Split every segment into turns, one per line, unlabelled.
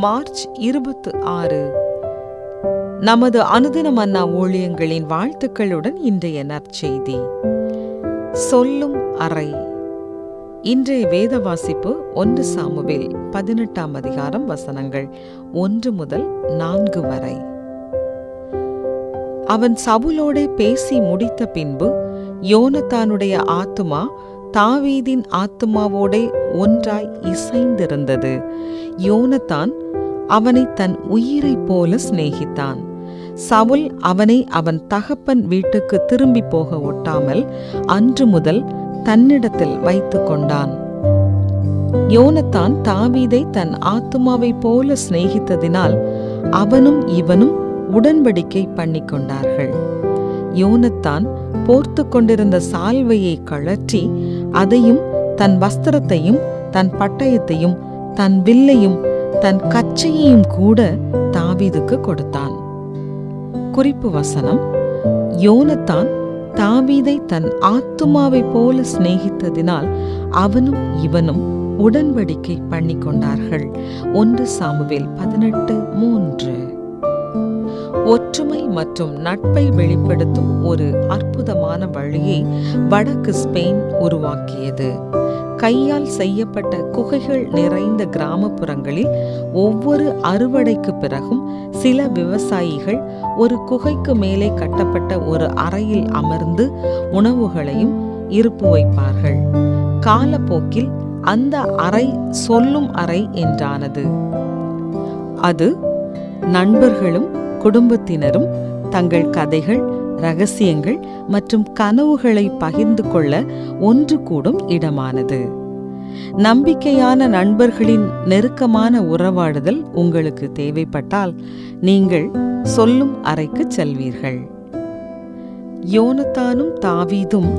March இருபத்து ஆறு. நமது அனுதின மன்னா ஊழியங்களின் வாழ்த்துக்களுடன் இன்றைய நற்செய்தி. சொல்லும் அறை. இன்றைய வேத வாசிப்பு ஒன்று சாமுவேல் பதினெட்டாம் அதிகாரம் வசனங்கள் ஒன்று முதல் நான்கு வரை. அவன் சவுலோடே பேசி முடித்த பின்பு யோனத்தானுடைய ஆத்துமா தாவீதின் ஆத்துமாவோடே ஒன்றாய் இசைந்திருந்தது. யோனத்தான் அவனை தன் உயிரைப் போல சிநேகித்தான். சவுல் அவனை அவன் தகப்பன் வீட்டுக்கு திரும்பி போக ஒட்டாமல் அன்று முதல் தன்னிடத்தில் வைத்து கொண்டான். யோனத்தான் தாவீதை தன் ஆத்துமாவைப் போல சிநேகித்ததினால் அவனும் இவனும் உடன்படிக்கை பண்ணிக் கொண்டார்கள். யோனத்தான் போர்த்து கொண்டிருந்த சால்வையை கழற்றி அதையும் தன் வஸ்திரத்தையும் தன் பட்டயத்தையும் தன் வில்லையும் தன் கச்சையையும் கூட தாவீதுக்கு கொடுத்தான். குறிப்பு வசனம் யோனத்தான் தாவீதை தன் ஆத்துமாவைப் போல சிநேகித்ததினால் அவனும் இவனும் உடன்படிக்கை பண்ணிக் கொண்டார்கள் ஒன்று சாமுவேல் பதினெட்டு மூன்று. ஒற்றுமை மற்றும் நட்பை வெளிப்படுத்தும் ஒரு அற்புதமான வழியை வடக்கு ஸ்பெயின் உருவாக்கியது. கையால் செய்யப்பட்ட குகைகள் நிறைந்த கிராமப்புறங்களில் ஒவ்வொரு அறுவடைக்கு பிறகும் சில விவசாயிகள் ஒரு குகைக்கு மேலே கட்டப்பட்ட ஒரு அறையில் அமர்ந்து உணவுகளையும் இருப்பு வைப்பார்கள். காலப்போக்கில் அந்த அறை சொல்லும் அறை என்றானது. அது நண்பர்களும் குடும்பத்தினரும் தங்கள் கதைகள் ரகசியங்கள் மற்றும் கனவுகளை பகிர்ந்து கொள்ள ஒன்று கூடும் இடமானது. நம்பிக்கையான நண்பர்களின் நெருக்கமான உறவாடுதல் உங்களுக்கு தேவைப்பட்டால் நீங்கள் சொல்லும் அறைக்கு செல்வீர்கள். யோனத்தானும் தாவீதும்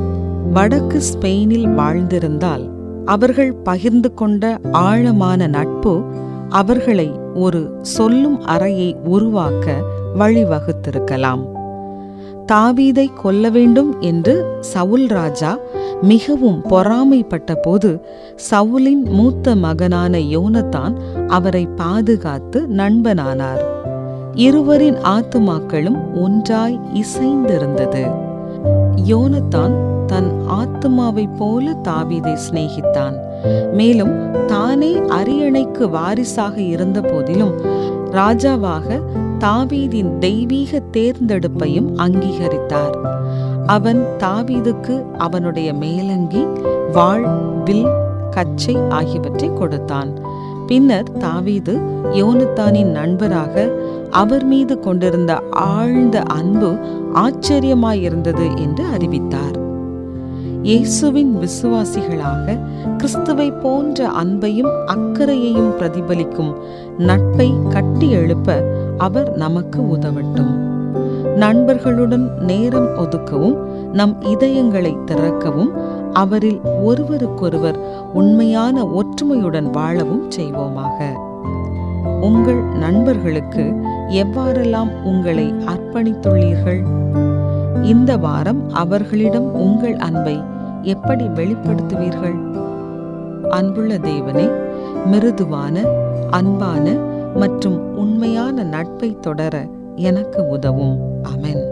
வடக்கு ஸ்பெயினில் வாழ்ந்திருந்தால் அவர்கள் பகிர்ந்து கொண்ட ஆழமான நட்பு அவர்களை ஒரு சொல்லும் அறையை உருவாக்க வழிவகுத்திருக்கலாம். தாவீதை கொல்ல வேண்டும் என்று சவுல் ராஜா மிகவும் பொறாமைப்பட்ட போது சவுலின் மூத்த மகனான யோனத்தான் அவரை பாதுகாத்து நண்பனானார். இருவரின் ஆத்துமாக்களும் ஒன்றாய் இசைந்திருந்தது. யோனத்தான் தன் ஆத்துமாவைப் போல தாவீதை சிநேகித்தான். மேலும் தானே அரியணைக்கு வாரிசாக இருந்த போதிலும் ராஜாவாக தாவீதின் தெய்வீக தேர்ந்தெடுப்பையும் அங்கீகரித்தார். அவன் தாவீதுக்கு அவனுடைய மேலங்கி வாழ் வில் கச்சை ஆகியவற்றை கொடுத்தான். பின்னர் தாவீது யோனத்தானின் நண்பராக அவர் மீது கொண்டிருந்த ஆழ்ந்த அன்பு ஆச்சரியமாயிருந்தது என்று அறிவித்தார். இயேசுவின் விசுவாசிகளாக கிறிஸ்துவை போன்ற அன்பையும் அக்கறையையும் பிரதிபலிக்கும் நட்பை கட்டி எழுப்ப அவர் நமக்கு உதவட்டும். நண்பர்களுடன் நேரம் ஒதுக்கவும் நம் இதயங்களை திறக்கவும் அவரில் ஒருவருக்கொருவர் உண்மையான ஒற்றுமையுடன் வாழவும் செய்வோமாக. உங்கள் நண்பர்களுக்கு எவ்வாறெல்லாம் உங்களை அர்ப்பணித்துள்ளீர்கள்? இந்த வாரம் அவர்களிடம் உங்கள் அன்பை எப்படி வெளிப்படுத்துவீர்கள்? அன்புள்ள தேவனே மிருதுவான அன்பான மற்றும் உண்மையான நட்பை தொடர எனக்கு உதவும். அமென்